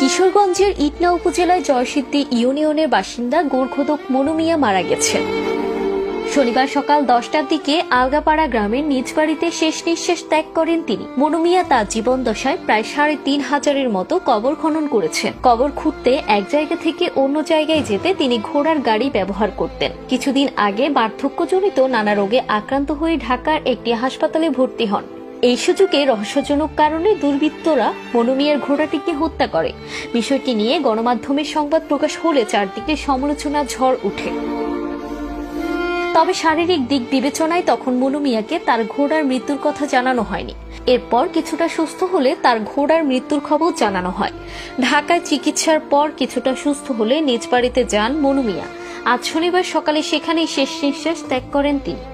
কিশোরগঞ্জের ইটনা উপজেলায় জয়সিদ্ধি ইউনিয়নের বাসিন্দা গোর্খদক মনুমিয়া মারা গেছেন শনিবার সকাল দশটার দিকে আলগাপাড়া গ্রামের নিজ বাড়িতে শেষ নিঃশ্বাস ত্যাগ করেন তিনি। মনুমিয়া তার জীবন দশায় প্রায় সাড়ে তিন হাজারের মতো কবর খনন করেছেন। কবর খুঁড়তে এক জায়গা থেকে অন্য জায়গায় যেতে তিনি ঘোড়ার গাড়ি ব্যবহার করতেন। কিছুদিন আগে বার্ধক্যজনিত নানা রোগে আক্রান্ত হয়ে ঢাকার একটি হাসপাতালে ভর্তি হন। এই সুযোগে রহস্যজনক কারণে দুর্বৃত্তরা মনুমিয়ার ঘোড়াটিকে হত্যা করে। বিষয়টি নিয়ে গণমাধ্যমের সংবাদ প্রকাশ হলে চারদিকে সমালোচনা ঝড় উঠে। তবে শারীরিক দিক বিবেচনায় তখন মনু মিয়াকে তার ঘোড়ার মৃত্যুর কথা জানানো হয়নি। এরপর কিছুটা সুস্থ হলে তার ঘোড়ার মৃত্যুর খবর জানানো হয়। ঢাকায় চিকিৎসার পর কিছুটা সুস্থ হলে নিজ বাড়িতে যান মনু মিয়া আজ শনিবার সকালে সেখানেই শেষ নিঃশ্বাস ত্যাগ করেন তিনি।